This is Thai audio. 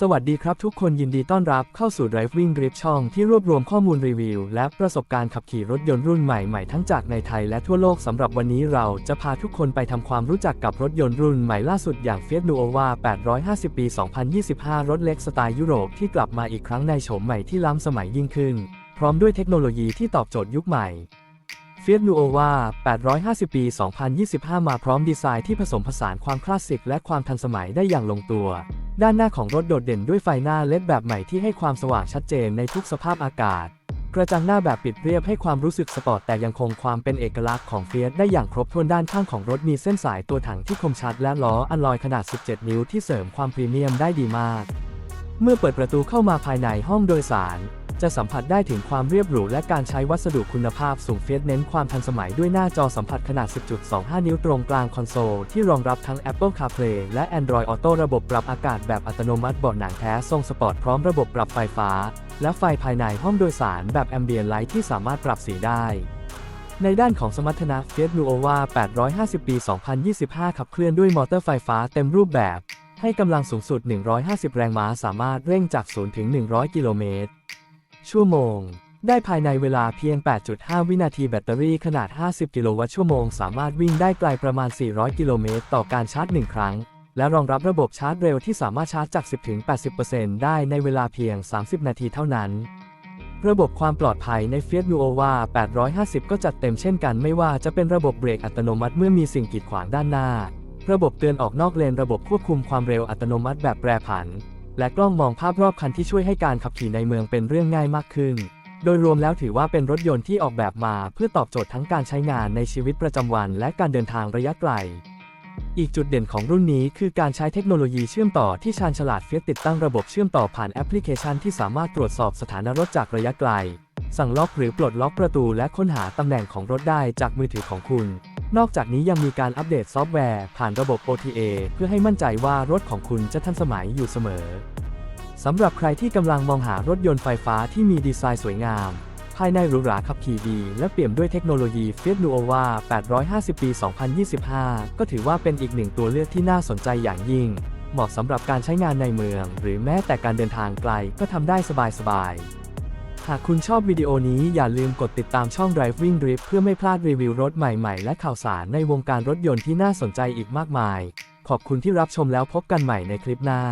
สวัสดีครับทุกคนยินดีต้อนรับเข้าสู่ Driving Grip ช่องที่รวบรวมข้อมูลรีวิว และประสบการณ์ขับขี่รถยนต์รุ่นใหม่ๆ ทั้งจากในไทยและทั่วโลกสำหรับวันนี้เราจะพาทุกคนไปทำความรู้จักกับรถยนต์รุ่นใหม่ล่าสุดอย่าง Fiat Nuova 850 ปี 2025 รถเล็กสไตล์ยุโรปที่กลับมาอีกครั้งในโฉมใหม่ที่ล้ำสมัยยิ่งขึ้น พร้อมด้วยเทคโนโลยีที่ตอบโจทย์ยุคใหม่ Fiat Nuova 850 ปี 2025 มาพร้อมดีไซน์ที่ผสมผสานความคลาสสิกและความทันสมัยได้อย่างลงตัว ด้านหน้าของรถโดดเด่นด้วยไฟหน้าเลดแบบใหม่ที่ให้ความสว่างชัดเจนในทุกสภาพอากาศ กระจังหน้าแบบปิดเรียบให้ความรู้สึกสปอร์ตแต่ยังคงความเป็นเอกลักษณ์ของเฟียสได้อย่างครบถ้วนด้านข้างของรถมีเส้นสายตัวถังที่คมชัดและล้ออัลลอยขนาด 17 นิ้วที่เสริมความพรีเมียมได้ดีมาก เมื่อเปิดประตูเข้ามาภายในห้องโดยสาร จะสัมผัสได้ถึงความเรียบหรูและการใช้วัสดุคุณภาพสูงเฟียสเน้นความทันสมัยด้วยหน้าจอสัมผัสขนาด 10.25 นิ้วตรงกลางคอนโซล ที่รองรับทั้ง Apple CarPlay และ Android Auto ระบบปรับอากาศแบบอัตโนมัติเบาะหนังแท้ทรงสปอร์ตพร้อมระบบปรับไฟฟ้า และไฟภายในห้องโดยสารแบบ Ambient Light ที่สามารถปรับสีได้ในด้านของสมรรถนะ Fiat Nuova 850 ปี 2025 ขับเคลื่อนด้วยมอเตอร์ไฟฟ้าเต็มรูปแบบ ให้กำลังสูงสุด 150 แรงม้า สามารถเร่งจาก 0 ถึง 100 กิโลเมตร ชั่วโมง ได้ภายในเวลาเพียง 8.5 วินาทีแบตเตอรี่ขนาด 50 กิโลวัตต์ชั่วโมง สามารถวิ่งได้ไกลประมาณ 400 กิโลเมตร ต่อการชาร์จ 1 ครั้ง และรองรับระบบชาร์จเร็วที่สามารถชาร์จจาก 10-80%ได้ในเวลาเพียง 30 นาทีเท่านั้นระบบความปลอดภัยใน Fiat Nuova 850 ก็จัดเต็มเช่นกันไม่ว่าจะเป็นระบบเบรกอัตโนมัติเมื่อมีสิ่งกีดขวางด้านหน้า ระบบเตือนออกนอกเลน ระบบควบคุมความเร็วอัตโนมัติแบบแปรผัน และกล้องมองภาพรอบคันที่ช่วยให้การขับขี่ในเมืองเป็นเรื่องง่ายมากขึ้น โดยรวมแล้วถือว่าเป็นรถยนต์ที่ออกแบบมาเพื่อตอบโจทย์ทั้งการใช้งานในชีวิตประจำวันและการเดินทางระยะไกล อีกจุดเด่นของรุ่นนี้คือการใช้เทคโนโลยีเชื่อมต่อที่ชาญฉลาดเฟียติดตั้งระบบเชื่อมต่อผ่านแอปพลิเคชันที่สามารถตรวจสอบสถานะรถจากระยะไกล สั่งล็อกหรือปลดล็อกประตูและค้นหาตำแหน่งของรถได้จากมือถือของคุณ นอกจากนี้ยังมีการอัปเดตซอฟต์แวร์ผ่านระบบ OTA เพื่อให้มั่นใจว่ารถของคุณจะทันสมัยอยู่เสมอสำหรับใครที่กำลังมองหารถยนต์ไฟฟ้าที่มีดีไซน์สวยงาม ภายในหรูหราขับขี่ดี และเปี่ยมด้วยเทคโนโลยี Fiat Nuova 850 ปี 2025 ก็ถือว่าเป็นอีกหนึ่งตัวเลือกที่น่าสนใจอย่างยิ่ง เหมาะสำหรับการใช้งานในเมือง หรือแม้แต่การเดินทางไกลก็ทำได้สบายๆ หากคุณชอบวิดีโอนี้อย่าลืมกดติดตามช่อง Driving Drip เพื่อไม่พลาดรีวิวรถใหม่ๆ และข่าวสารในวงการรถยนต์ที่น่าสนใจอีกมากมาย ขอบคุณที่รับชมแล้วพบกันใหม่ในคลิปหน้า